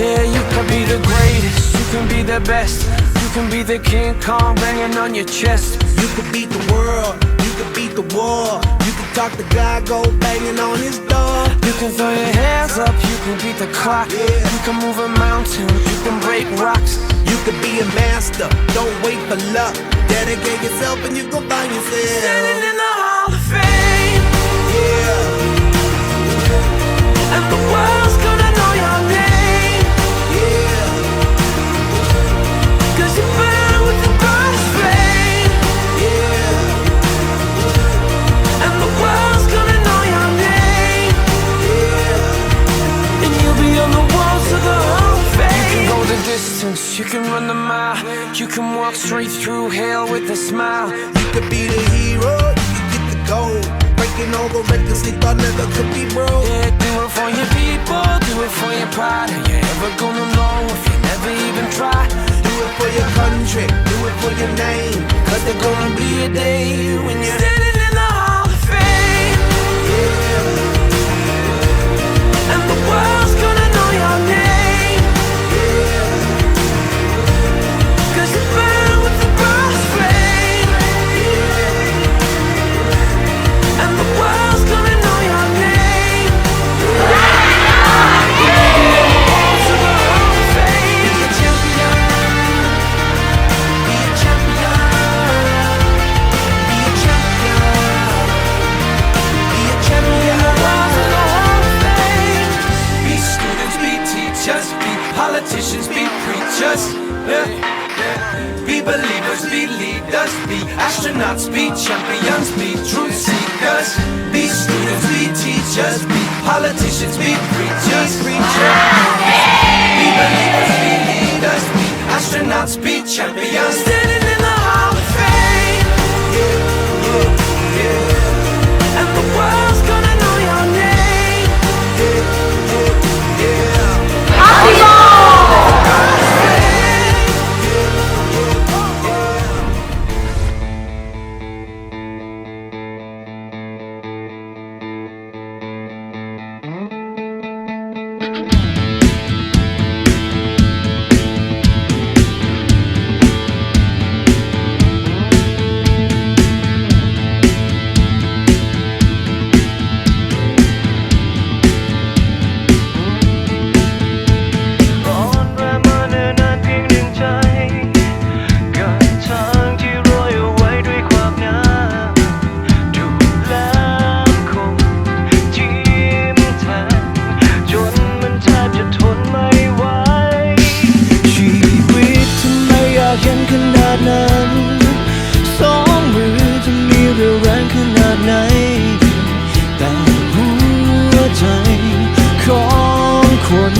Yeah, you can be the greatest, you can be the best. You can be the King Kong banging on your chest. You can beat the world, you can beat the war. You can talk to God, go banging on his door. You can throw your hands up, you can beat the clock. Yeah. You can move a mountain, you can break rocks. You can be a master, don't wait for luck. Dedicate yourself and you can find yourself. Standing in the Hall of Fame. Yeah. And the world through hell with a smile. You could be the hero, you could get the gold. Breaking all the records they thought never could be broke. Yeah, do it for your people, do it for your pride. Are you ever gonna know if you never even try? Do it for your country, do it for your name. Cause there's gonna be a day when you're. politicians, be preachers. Be believers, be leaders, be astronauts, be champions, be truth seekers, be students, be teachers, be politicians, be preachers. Be believers, be leaders, be astronauts, be champions. for me.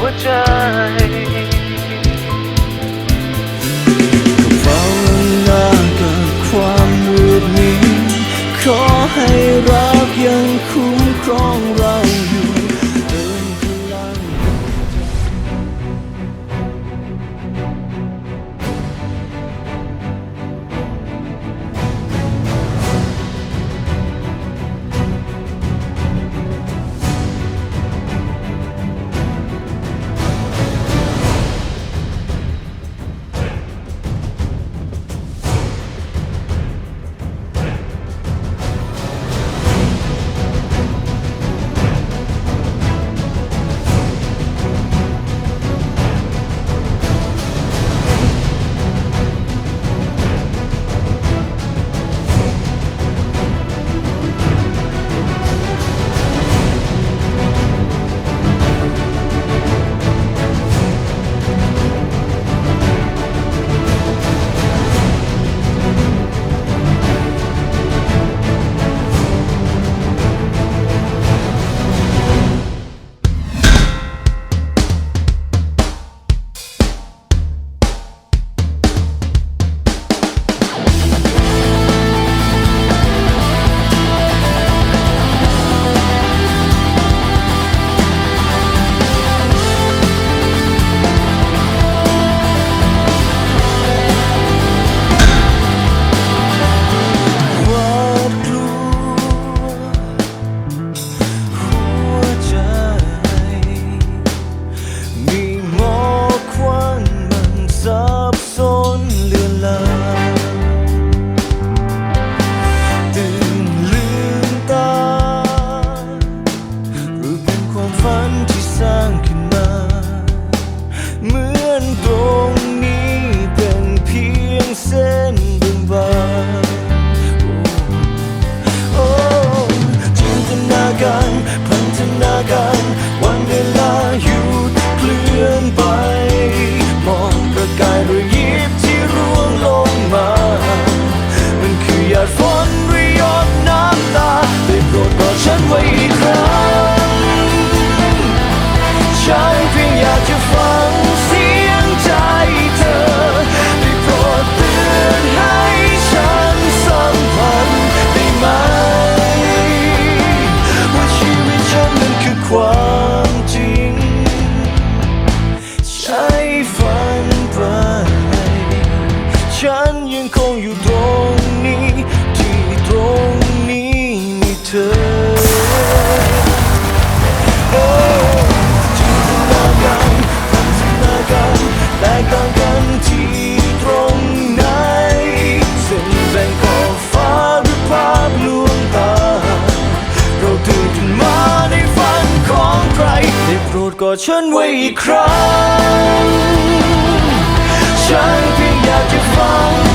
我真。 ใช้ฝันไป ฉันยังคงอยู่ตรง กอดฉันไว้อีกครั้ง ฉันเพียงอยากจะฟัง